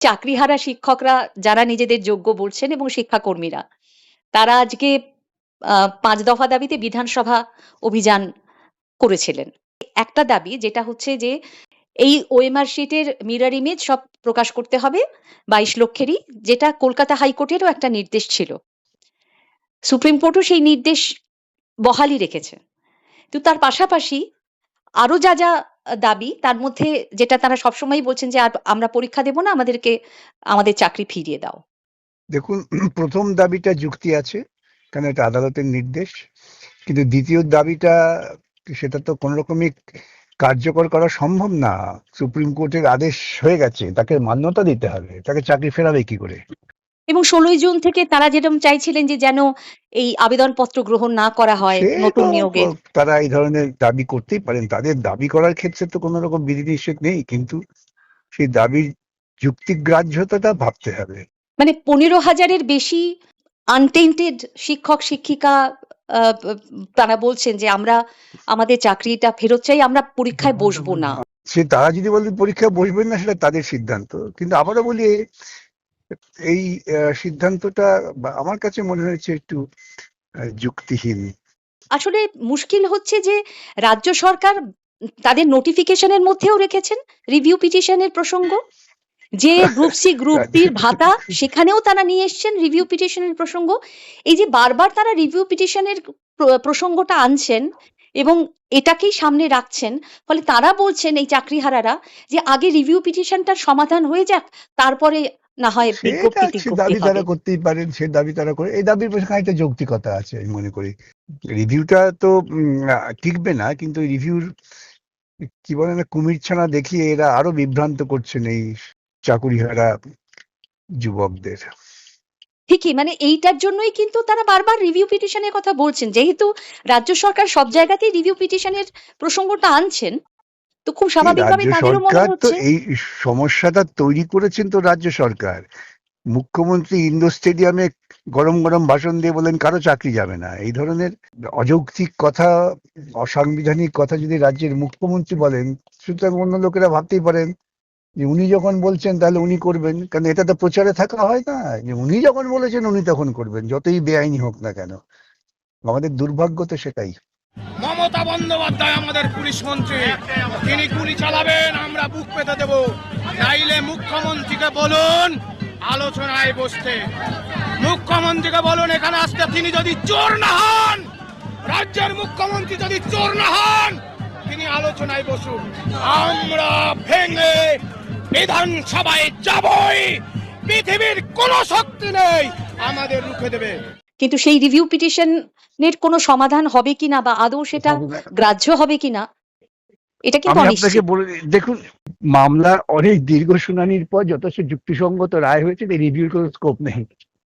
চাকরিহারা শিক্ষকরা যারা নিজেদের যোগ্য বলছেন এবং শিক্ষাকর্মীরা, তারা আজকে পাঁচ দফা দাবিতে বিধানসভা অভিযান করেছিলেন। একটা দাবি যেটা হচ্ছে যে, এই ওএমআর শিটের মিরর ইমেজ সব প্রকাশ করতে হবে বাইশ লক্ষেরই, যেটা কলকাতা হাইকোর্টেরও একটা নির্দেশ ছিল। সুপ্রিম কোর্টও সেই নির্দেশ বহালই রেখেছে। তো তার পাশাপাশি আরও যা যা দাবি, তার মধ্যে যেটা তারা সবসময় বলছেন যে, আর আমরা পরীক্ষা দেব না, আমাদেরকে, আমাদের চাকরি ফিরিয়ে দাও। দেখুন, প্রথম দাবিটা যুক্তি আছে কারণ এটা আদালতের নির্দেশ। কিন্তু দ্বিতীয় দাবিটা, সেটা তো কোনো রকমই কার্যকর করা সম্ভব না। সুপ্রিম কোর্টের আদেশ হয়ে গেছে, তাকে মান্যতা দিতে হবে, তাকে চাকরি ফেরাবে কি করে? এবং ষোলোই জুন থেকে তারা যেরকম চাইছিলেন যে যেন এই আবেদনপত্র গ্রহণ না করা হয় নতুন তো নিয়োগের। তারা এই ধরনের দাবি করতেই পারেন। তাদের দাবি করার ক্ষেত্রে তো কোনো রকম বিধি নিষেধ নেই কিন্তু সেই দাবির যুক্তিগ্রাহ্যতাটা ভাবতে হবে। মানে পনেরো হাজারের বেশি আনটেন্টেড শিক্ষক শিক্ষিকা তারা বলছেন যে আমরা আমাদের চাকরিটা ফেরত চাই আমরা পরীক্ষায় বসবো না। সে তারা যদি বলেন পরীক্ষায় বসবেন না সেটা তাদের সিদ্ধান্ত। কিন্তু আবারও বলি এই সিদ্ধান্তটা আমার কাছে মনে হয়েছে একটু যুক্তিহীন। আসলে মুশকিল হচ্ছে যে রাজ্য সরকার তাদের নোটিফিকেশনের মধ্যেও রেখেছেন রিভিউ পিটিশনের প্রসঙ্গ। যে গ্রুপ সি গ্রুপ বির ভাতা সেখানেও তারা নিয়ে এসছেন রিভিউ পিটিশনের প্রসঙ্গ। এই যে বারবার তারা রিভিউ পিটিশনের প্রসঙ্গটা আনছেন এবং এটাকেই সামনে রাখছেন ফলে তারা বলছেন এই চাকরিহারারা যে আগে রিভিউ পিটিশনটার সমাধান হয়ে যাক তারপরে না হয় বিজ্ঞপ্তি দাবি তারা করতেই পারেন সে দাবি তারা করে। এই দাবির পেছনে একটা যৌক্তিকতা আছে আমি মনে করি। রিভিউটা তো টিকবে না কিন্তু রিভিউর কি বলে না কুমির ছানা দেখিয়ে এরা আরও বিভ্রান্ত করছেন এই চাকুরিহারা যুবকদের। ঠিকই মানে এইটার জন্যই কিন্তু তারা বারবার রিভিউ পিটিশনের কথা বলছেন। যেহেতু রাজ্য সরকার সব জায়গাতেই রিভিউ পিটিশনের প্রসঙ্গটা আনছেন তো খুব স্বাভাবিকভাবে তাদেরও মনে হচ্ছে এই সমস্যাটা তৈরি করেছেন তো রাজ্য সরকার। মুখ্যমন্ত্রী ইন্ডোর স্টেডিয়ামে গরম গরম ভাষণ দিয়ে বলেন কারও চাকরি যাবে না। এই ধরনের অযৌক্তিক কথা অসাংবিধানিক কথা যদি রাজ্যের মুখ্যমন্ত্রী বলেন সুতরাং অন্য লোকেরা ভাবতেই পারেন যে উনি যখন বলছেন তাহলে উনি করবেন। কারণ এটা তো প্রচারে থাকা হয় না। যে উনি যখন বলেছেন উনি তখন করবেন যতই বেআইনি হোক না কেন। আমাদের দুর্ভাগ্য তো সেটাই। মমতা বন্দ্যোপাধ্যায় আমাদের পুলিশ মন্ত্রী। তিনি গুলি চালাবেন, আমরা বুক পেতে দেব। চাইলে মুখ্যমন্ত্রীকে বলুন, আলোচনায় বসতে। মুখ্যমন্ত্রীকে বলুন, এখানে আসতে তিনি যদি চোর না হন, রাজ্যের মুখ্যমন্ত্রী যদি চোর না হন, তিনি আলোচনায় বসুন। আমরা ভেঙে বিধানসভায় যাবই, পৃথিবীর কোনো শক্তি নেই, আমাদের রুখে দেবে। কিন্তু সেই রিভিউ পিটিশনের কোনো সমাধান হবে কিনা বা আদৌ সেটা গ্রাহ্য হবে কিনা এটা কিন্তু আপনাকে বলে দেখুন মামলার অনেক দীর্ঘ শুনানির পর যথেষ্ট যুক্তিসঙ্গত রায় হয়েছে রিভিউর কোনো স্কোপ নেই।